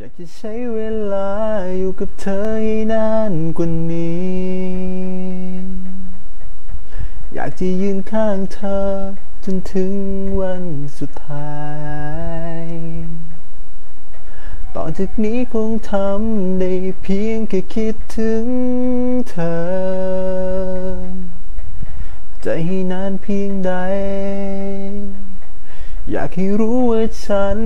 อยากจะใช้เวลาอยู่กับเธอให้นานกว่านี้ อยากจะยืนข้างเธอจนถึงวันสุดท้าย ต่อจากนี้คงทำได้เพียงแค่คิดถึงเธอใจให้นานเพียงใด อยากให้รู้ว่าฉัน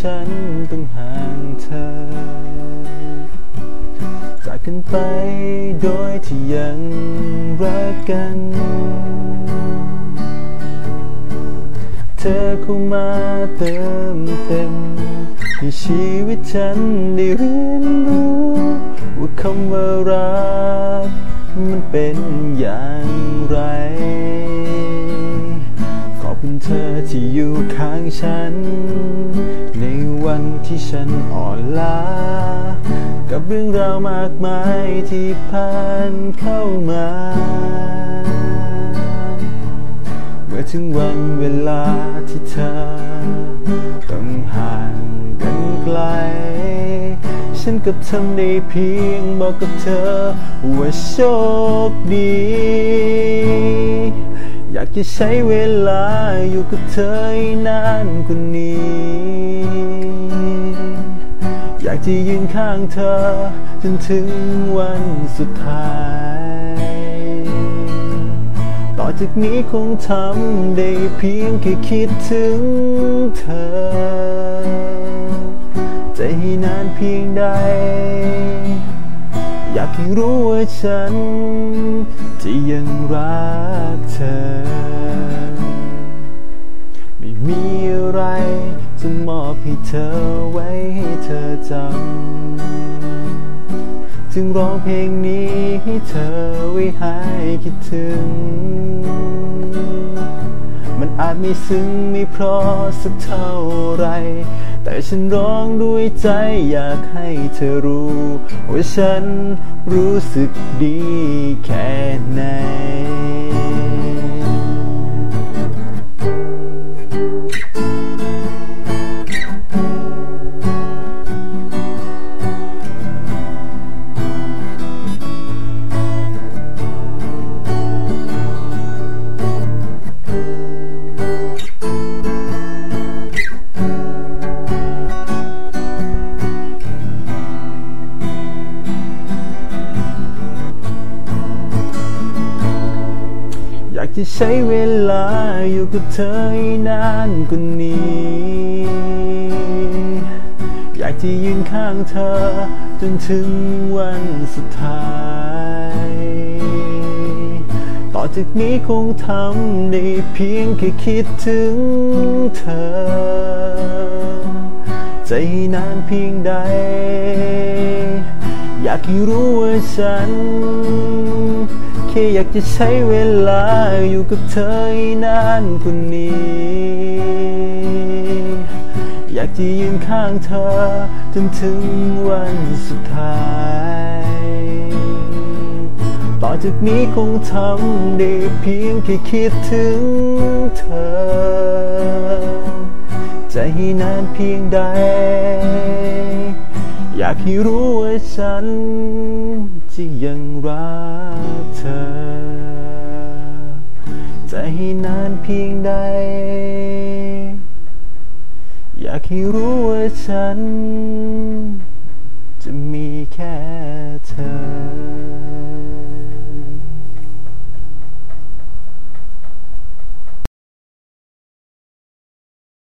ฉันต้องห่างเธอ จากกันไปโดยที่ยังรักกัน เธอเข้ามาเติมเต็มให้ชีวิตฉันได้เรียนรู้ว่าคำว่ารัก มันเป็นอย่างไร ที่ฉันอ่อนล้า กับเรื่องราวมากมายที่ผ่านเข้ามา เมื่อถึงวันเวลาที่เธอ ต้องห่างกันไกล ฉันกับทำได้เพียงบอกกับเธอ ว่าโชคดีอยากจะใช้เวลาอยู่กับเธอให้นานกว่านี้ จะยืนข้างเธอ จนถึงวันสุดท้าย ต่อจากนี้คงทำได้เพียงแค่คิดถึงเธอใจให้นานเพียงใด อยากให้รู้ว่าฉัน จะยังรักเธอ ไม่มีอะไร จะมอบให้เธอไว้ให้เธอจำ จึงร้องเพลงนี้ให้เธอไว้หายคิดถึง มันอาจไม่ซึ้งไม่เพราะสักเท่าไร แต่ฉันร้องด้วยใจอยากให้เธอรู้ ว่าฉันรู้สึกดีแค่ไหน อยากจะใช้เวลาอยู่กับเธอให้นานกว่านี้ อยากจะยืนข้างเธอ จนถึงวันสุดท้าย ต่อจากนี้คงทำได้เพียงแค่คิดถึงเธอ ใจนานเพียงใด อยากให้รู้ว่าฉัน ค่อยากจะใช้เวลาอยู่กับเธอให้นานกว่านี้ อยากจะยืนข้างเธอจนถึงวันสุดท้าย ต่อจากนี้คงทำได้เพียงแค่คิดถึงเธอใจให้นานเพียงใดากให้รู้ว่าฉันจะยังรักเธอใจให้นานเพียงใด อยากให้รู้ว่าฉัน จะมีแค่